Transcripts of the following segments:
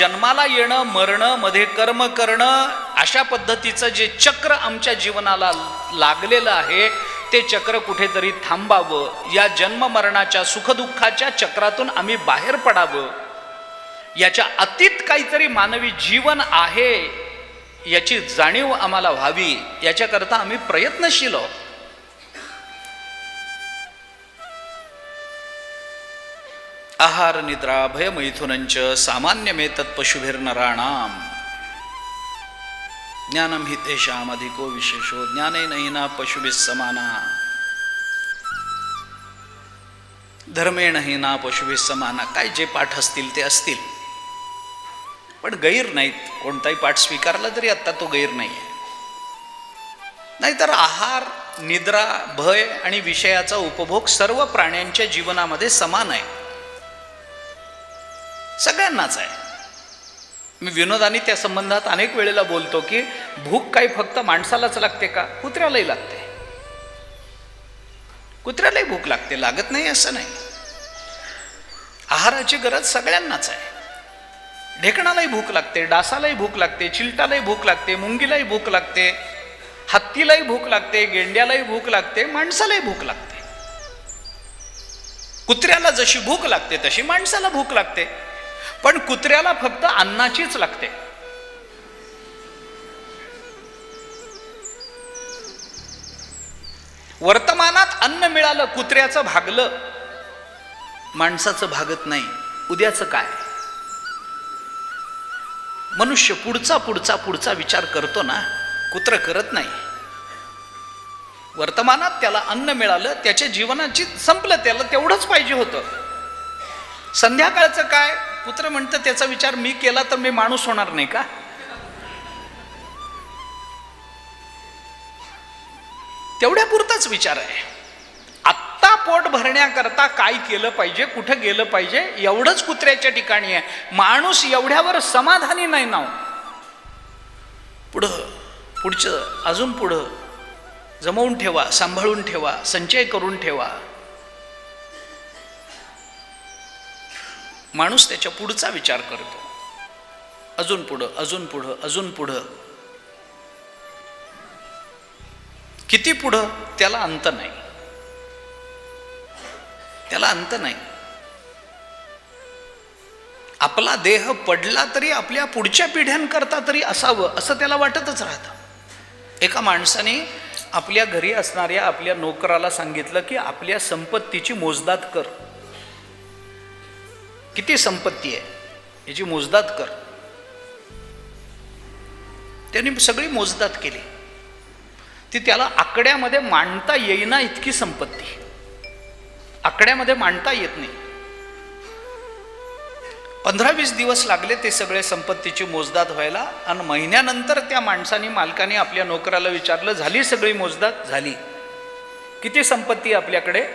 जन्माला येणं मरणं मध्ये कर्म करणं अशा पद्धतीचं जे चक्र आमच्या जीवनाला लागलेलं आहे ते चक्र कुठेतरी थांबावं. या जन्म मरणाच्या सुखदुःखाच्या चक्रातून आम्ही बाहेर पडावं. याच्या अतीत काहीतरी मानवी जीवन आहे याची जाणीव आम्हाला व्हावी याच्याकरता आम्ही प्रयत्नशील आहोत. आहार निद्रा भयमैथुनंच सामान्यमेतत् पशुभिर्नराणाम। ज्ञानम हि तेषाम अधिको विशेषो ज्ञाने नहिना पशुभिः समाना। धर्मेण ना पशुभिः समाना। काय जे पाठ असतील ते असतील. पण गैर नाहीत. कोणताही पाठ स्वीकारला तरी आत्ता तो गैर नाही आहे नाहीतर आहार निद्रा भय आणि विषयाचा उपभोग सर्व प्राण्यांच्या जीवनामध्ये समान आहे. सगळ्यांनाच आहे. मी विनोदाने त्या संबंधात अनेक वेळेला बोलतो की भूक काही फक्त माणसालाच लागते का? कुत्र्यालाही लागते. कुत्र्यालाही भूक लागते लागत नाही असं नाही. आहाराची गरज सगळ्यांनाच आहे. ढेकणालाही भूक लागते डासालाही भूक लागते चिलटालाही भूक लागते मुंगीलाही भूक लागते हत्तीलाही भूक लागते गेंड्यालाही भूक लागते माणसालाही भूक लागते. कुत्र्याला जशी भूक लागते तशी माणसाला भूक लागते. पण कुत्र्याला फक्त अन्नाचीच लागते. वर्तमानात अन्न मिळालं कुत्र्याचं भागलं. माणसाचं भागत नाही उद्याचं काय? मनुष्य पुढचा पुढचा पुढचा विचार करतो ना कुत्र करत नाही. वर्तमानात त्याला अन्न मिळालं त्याच्या जीवनाची संपलं त्याला तेवढंच पाहिजे होतं. संध्याकाळचं काय? कुत्र म्हणतं त्याचा विचार मी केला तर मी माणूस होणार नाही का? तेवढ्यापुरताच विचार आहे. आत्ता पोट भरण्याकरता काय केलं पाहिजे कुठं गेलं पाहिजे एवढंच कुत्र्याच्या ठिकाणी आहे. माणूस एवढ्यावर समाधानी नाही नाव. पुढं पुढचं अजून पुढं जमवून ठेवा सांभाळून ठेवा संचय करून ठेवा. माणूस त्याच्या पुढचा विचार करतो. अजून पुढं अजून पुढं अजून पुढं. किती पुढं? त्याला अंत नाही. त्याला अंत नाही. आपला देह पडला तरी आपल्या पुढच्या पिढ्यांकरता तरी असावं असं त्याला वाटतच राहतं. एका माणसाने आपल्या घरी असणाऱ्या आपल्या नोकराला सांगितलं की आपल्या संपत्तीची मोजदात कर. किती संपत्ती आहे? याची मोजदात कर. त्यांनी सगळी मोजदात केली. ती त्याला आकड्यामध्ये मांडता येईना इतकी संपत्ती. आकड्यामध्ये मांडता येत नाही. पंधरा वीस दिवस लागले ते सगळे संपत्तीची मोजदात व्हायला आणि महिन्यानंतर त्या माणसाने मालकाने आपल्या नोकराला विचारलं झाली सगळी मोजदात? झाली. किती संपत्ती आपल्याकडे?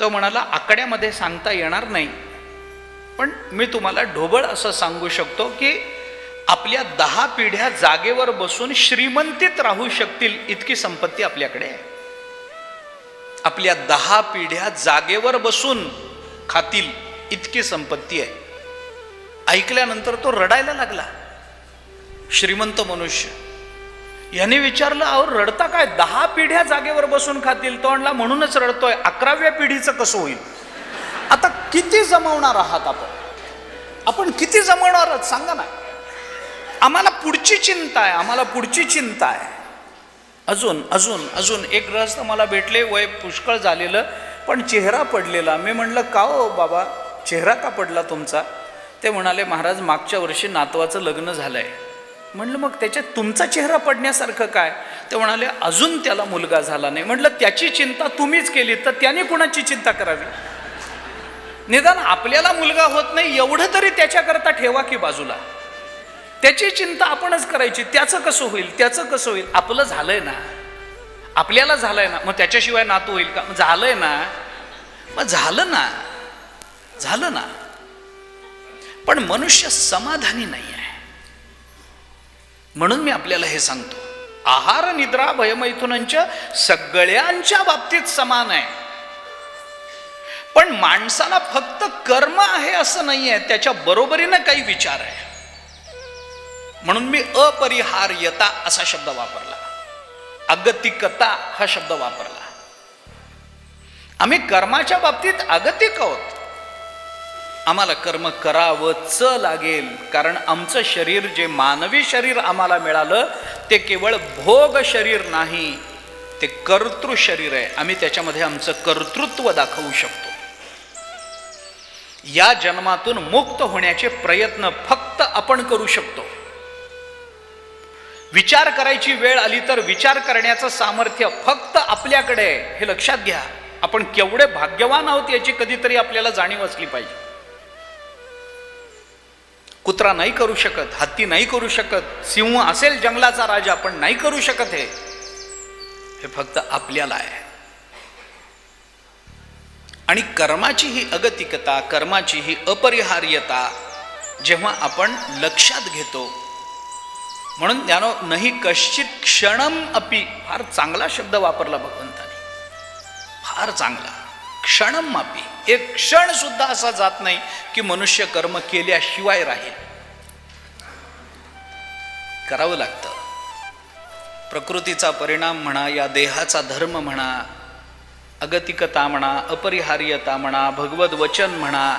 तो म्हणाला आकड्यामध्ये सांगता येणार नाही. पण मी तुम्हाला ढोबळ असं सांगू शकतो की आपल्या दहा पिढ्या जागेवर बसून श्रीमंतीत राहू शकतील इतकी संपत्ती आपल्याकडे आहे. आपल्या दहा पिढ्या जागेवर बसून खातील इतकी संपत्ती आहे. ऐकल्यानंतर तो रडायला लागला. श्रीमंत मनुष्य याने विचारलं अहो रडता काय? दहा पिढ्या जागेवर बसून खातील. तो म्हणला म्हणूनच रडतोय. अकराव्या पिढीचं कसं होईल? आता किती जमवणार आहात आपण? आपण किती जमवणार आहात? सांगा ना. आम्हाला पुढची चिंता आहे. आम्हाला पुढची चिंता आहे. अजून अजून अजून एक ग्रहस्थ मला भेटले. वय पुष्कळ झालेलं पण चेहरा पडलेला. मी म्हणलं का हो बाबा? चेहरा का पडला तुमचा? ते म्हणाले महाराज मागच्या वर्षी नातवाचं लग्न झालं आहे म्हणलं मग त्याच्यात तुमचा चेहरा पडण्यासारखं काय? ते म्हणाले अजून त्याला मुलगा झाला नाही. म्हटलं त्याची चिंता तुम्हीच केली तर त्याने कुणाची चिंता करावी? निदान आपल्याला मुलगा होत नाही एवढं तरी त्याच्याकरता ठेवा की बाजूला. त्याची चिंता आपणच करायची त्याचं कसं होईल त्याचं कसं होईल? आपलं झालंय ना. आपल्याला झालंय ना. मग त्याच्याशिवाय नातू होईल का? झालंय ना. मग झालं ना. झालं ना. पण मनुष्य समाधानी नाही आहे. म्हणून मी आपल्याला हे सांगतो. आहार निद्रा भयमैथुनांच्या सगळ्यांच्या बाबतीत समान आहे. पण माणसाला फक्त कर्म आहे असं नाही आहे त्याच्या बरोबरीनं काही विचार आहे. म्हणून मी अपरिहार्यता असा शब्द वापरला. अगतिकता हा शब्द वापरला. आम्ही कर्माच्या बाबतीत अगतिक आहोत. आम्हाला कर्म करावंच लागेल. कारण आमचं शरीर जे मानवी शरीर आम्हाला मिळालं ते केवळ भोग शरीर नाही ते कर्तृ शरीर आहे. आम्ही त्याच्यामध्ये आमचं कर्तृत्व दाखवू शकतो. या जन्मातून मुक्त होण्याचे प्रयत्न फक्त आपण करू शकतो. विचार करायची वेळ आली तर विचार करण्याचं सामर्थ्य फक्त आपल्याकडे आहे. हे लक्षात घ्या. आपण केवढे भाग्यवान आहोत याची कधीतरी आपल्याला जाणीव असली पाहिजे. कुत्रा नाही करू शकत हत्ती नाही करू शकत सिंह असेल जंगलाचा राजा पण नाही करू शकत हे. हे फक्त आपल्याला आहे. आणि कर्माची ही अगतिकता कर्माची ही अपरिहार्यता जेव्हा आपण लक्षात घेतो म्हणून त्यानो नाही कश्चित क्षणम अपि फार चांगला शब्द वापरला भगवंताने. फार चांगला. क्षणम मापी एक क्षण सुद्धा असा जात नाही की मनुष्य कर्म केल्याशिवाय राहील. करावं लागतं. प्रकृतीचा परिणाम म्हणा या देहाचा धर्म म्हणा अगतिकता म्हणा अपरिहार्यता म्हणा भगवत वचन म्हणा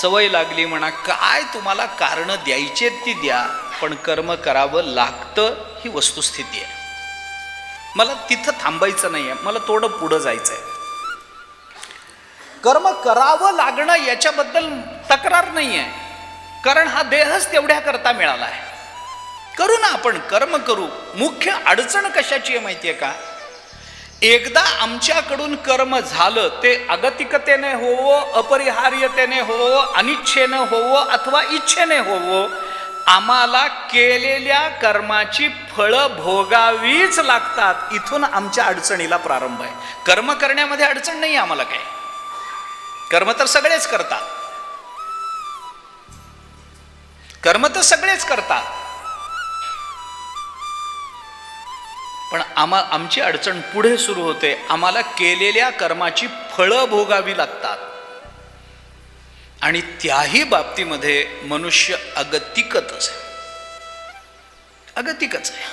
सवय लागली म्हणा काय तुम्हाला कारण द्यायचे ती द्या पण कर्म करावं लागतं ही वस्तुस्थिती आहे. मला तिथं थांबायचं नाही आहे मला थोडं पुढं जायचं आहे कर्म करावं लागणं याच्याबद्दल तक्रार नाही आहे कारण हा देहच तेवढ्या करता मिळाला आहे. करू ना आपण कर्म करू. मुख्य अडचण कशाची आहे माहिती आहे का? एकदा आमच्याकडून कर्म झालं ते अगतिकतेने होवो अपरिहार्यतेने होवो अनिच्छेनं होवो अथवा इच्छेने होवो आम्हाला केलेल्या कर्माची फळं भोगावीच लागतात. इथून आमच्या अडचणीला प्रारंभ आहे. कर्म करण्यामध्ये अडचण नाही आम्हाला काय कर्म तर सगळेच करतात. कर्म तर सगळेच करतात. पण आम्हा आमची अडचण पुढे सुरू होते. आम्हाला केलेल्या कर्माची फळं भोगावी लागतात. आणि त्याही बाबतीमध्ये मनुष्य अगतिकतच आहे. अगतिकच आहे.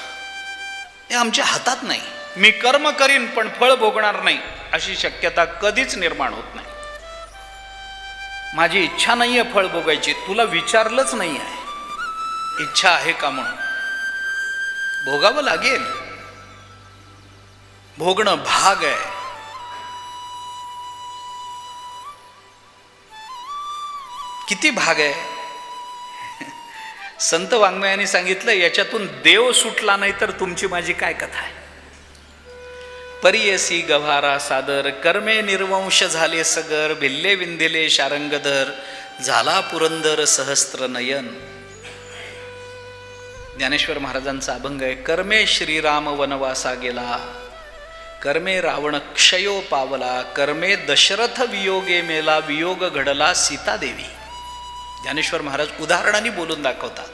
हे आमच्या हातात नाही. मी कर्म करीन पण फळ भोगणार नाही अशी शक्यता कधीच निर्माण होत नाही. माझी इच्छा नाही आहे फळ भोगायची तुला विचारलंच नाही आहे इच्छा आहे का म्हणून? भोगावं लागेल. भोगणं भाग आहे. किती भाग आहे? संत वाङ्मयाने सांगितलं याच्यातून देव सुटला नाही तर तुमची माझी काय कथा आहे? परियसी गव्हारा सादर. कर्मे निर्वंश झाले सगर भिल्ले विंदिले शारंगधर झाला पुरंदर सहस्त्र नयन. ज्ञानेश्वर महाराजांचा अभंग आहे कर्मे श्रीराम वनवासा गेला. कर्मे रावण क्षयो पावला कर्मे दशरथ वियोगे मेला वियोग घडला सीतादेवी ज्ञानेश्वर महाराज उदाहरणाने बोलून दाखवतात.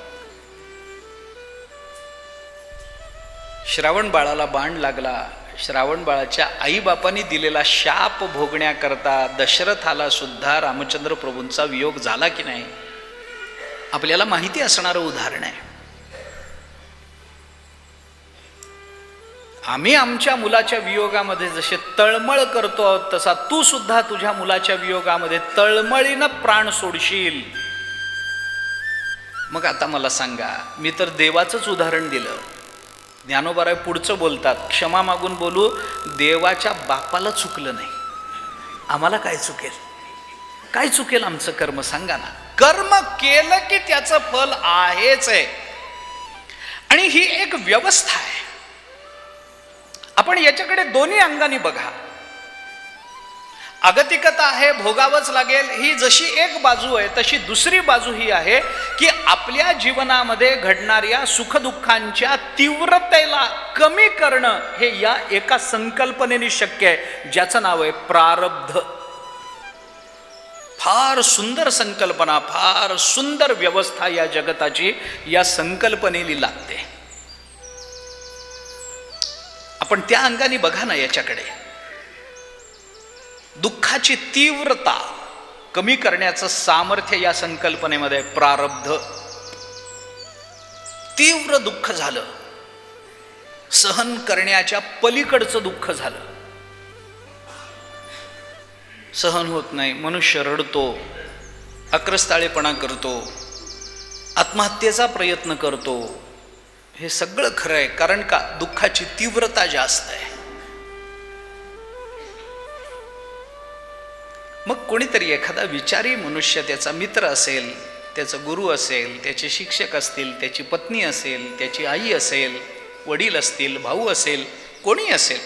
श्रावण बाळाला बाण लागला श्रावण बाळाच्या आईबापांनी दिलेला शाप भोगण्याकरता दशरथाला सुद्धा रामचंद्र प्रभूंचा वियोग झाला की नाही? आपल्याला माहिती असणारं उदाहरण आहे. आम्ही आमच्या मुलाच्या वियोगामध्ये जसे तळमळ करतो आहोत तसा तू सुद्धा तुझ्या मुलाच्या वियोगामध्ये तळमळीनं प्राण सोडशील. मग आता मला सांगा मी तर देवाचंच उदाहरण दिलं. ज्ञानोबाराय पुढचं बोलतात क्षमा मागून बोलू देवाच्या बापाला चुकलं नाही. आम्हाला काय चुकेल? काय चुकेल आमचं कर्म? सांगा ना. कर्म केलं की त्याचं फल आहेच आहे. आणि ही एक व्यवस्था आहे. आपण याच्याकडे दोन्ही अंगाने बघा. अगतिकता आहे भोगावंच लागेल. ही जशी एक बाजू आहे तशी दुसरी बाजू ही आहे की आपल्या जीवनामध्ये घडणाऱ्या सुखदुःखांच्या तीव्रतेला कमी करणं हे या एका संकल्पनेने शक्य आहे ज्याचं नाव आहे प्रारब्ध. फार सुंदर संकल्पना फार सुंदर व्यवस्था या जगताची या संकल्पनेली लागते. आपण त्या अंगाने बघा ना याच्याकडे. दुःखाची तीव्रता कमी करण्याचं सामर्थ्य या संकल्पनेमध्ये प्रारब्ध. तीव्र दुःख झालं. सहन करण्याच्या पलीकडचं दुःख झालं. सहन होत नाही मनुष्य रडतो अक्रस्ताळेपणा करतो आत्महत्येचा प्रयत्न करतो. हे सगळं खरं आहे कारण का? दुःखाची तीव्रता जास्त आहे. मग कोणीतरी एखादा विचारी मनुष्य त्याचा मित्र असेल त्याचा गुरु असेल त्याचे शिक्षक असतील त्याची पत्नी असेल त्याची आई असेल वडील असतील भाऊ असेल कोणी असेल.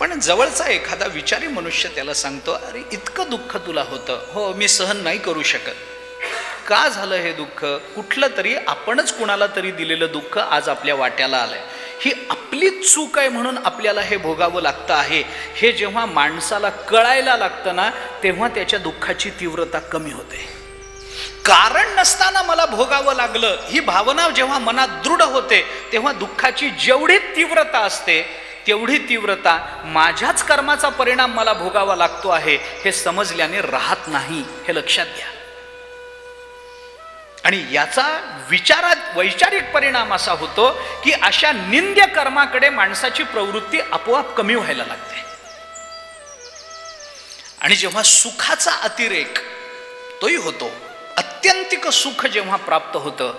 पण जवळचा एखादा विचारी मनुष्य त्याला सांगतो अरे इतकं दुःख तुला होतं. हो मी सहन नाही करू शकत. का झालं हे दुःख? कुठलं तरी आपणच कुणाला तरी दिलेलं दुःख आज आपल्या वाट्याला आलं आहे ही आपलीच चूक आहे म्हणून आपल्याला हे भोगावं लागतं आहे. हे जेव्हा माणसाला कळायला लागतं ना तेव्हा त्याच्या दुःखाची तीव्रता कमी होते. कारण नसताना मला भोगावं लागलं ही भावना जेव्हा मनात दृढ होते तेव्हा दुःखाची जेवढी तीव्रता असते तेवढी तीव्रता माझ्याच कर्माचा परिणाम मला भोगावा लागतो आहे हे समजल्याने राहत नाही हे लक्षात घ्या. आणि याचा विचारात वैचारिक परिणाम असा होतो की अशा निंद्य कर्माकडे माणसाची प्रवृत्ती आपोआप कमी व्हायला लागते. आणि जेव्हा सुखाचा अतिरेक तोही होतो अत्यंतिक सुख जेव्हा प्राप्त होतं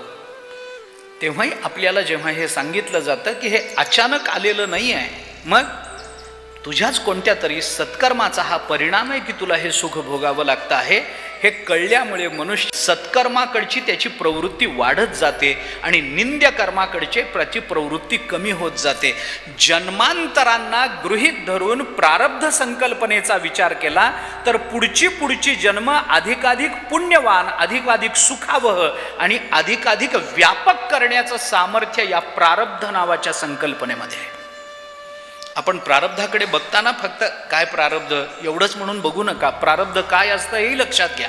तेव्हाही आपल्याला जेव्हा हे सांगितलं जातं की हे अचानक आलेलं नाही आहे मग तुझ्याच कोणत्या तरी सत्कर्माचा हा परिणाम आहे की तुला हे सुख भोगावं लागतं आहे? हे कळल्यामुळे मनुष्य सत्कर्माकडची त्याची प्रवृत्ती वाढत जाते आणि निंद्य कर्माकडचे त्याची प्रवृत्ती कमी होत जाते. जन्मांतरांना गृहीत धरून प्रारब्ध संकल्पनेचा विचार केला तर पुढची पुढची जन्म अधिकाधिक पुण्यवान अधिकाधिक सुखावह आणि अधिकाधिक व्यापक करण्याचं सामर्थ्य या प्रारब्ध नावाच्या संकल्पनेमध्ये आहे. आपण प्रारब्धाकडे बघताना फक्त काय प्रारब्ध? एवढंच म्हणून बघू नका. प्रारब्ध काय असतं हेही लक्षात घ्या.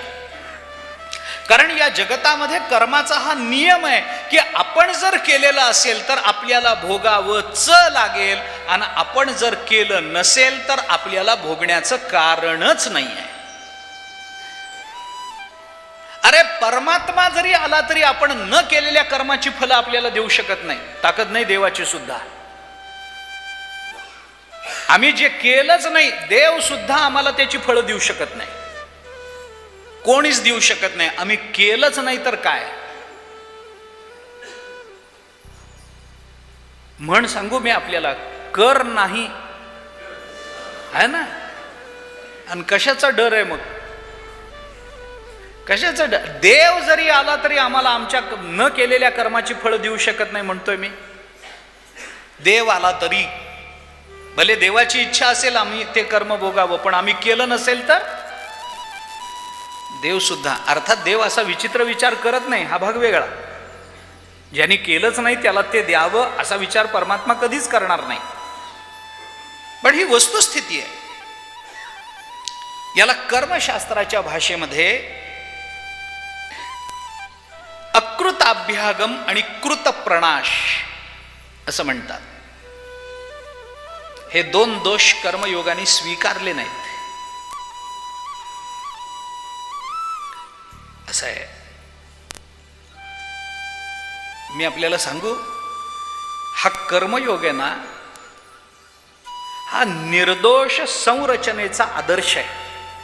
कारण या जगतामध्ये कर्माचा हा नियम आहे की आपण जर केलेलं असेल तर आपल्याला भोगावंच लागेल आणि आपण जर केलं नसेल तर आपल्याला भोगण्याचं कारणच नाही आहे अरे परमात्मा जरी आला तरी आपण न केलेल्या कर्माची फलं आपल्याला देऊ शकत नाही. ताकद नाही देवाची सुद्धा. आम्ही जे केलंच नाही देव सुद्धा आम्हाला त्याची फळं देऊ शकत नाही. कोणीच देऊ शकत नाही. आम्ही केलंच नाही तर काय? म्हण सांगू मी आपल्याला कर नाही. आहे ना? आणि कशाचा डर आहे मग? कशाचा डर? देव जरी आला तरी आम्हाला आमच्या न केलेल्या कर्माची फळं देऊ शकत नाही म्हणतोय मी. देव आला तरी भले देवाची इच्छा असेल आम्ही ते कर्म भोगावं पण आम्ही केलं नसेल तर? देव सुद्धा अर्थात देव असा विचित्र विचार करत नाही हा भाग वेगळा. ज्यांनी केलंच नाही त्याला ते द्यावं असा विचार परमात्मा कधीच करणार नाही. पण ही वस्तुस्थिती आहे. याला कर्मशास्त्राच्या भाषेमध्ये अकृताभ्यागम आणि कृत प्रणाश असं म्हणतात. हे दोन दोष कर्मयोगाने स्वीकारले नाहीत. असं आहे. मी आपल्याला सांगू हा कर्मयोग आहे ना हा निर्दोष संरचनेचा आदर्श आहे.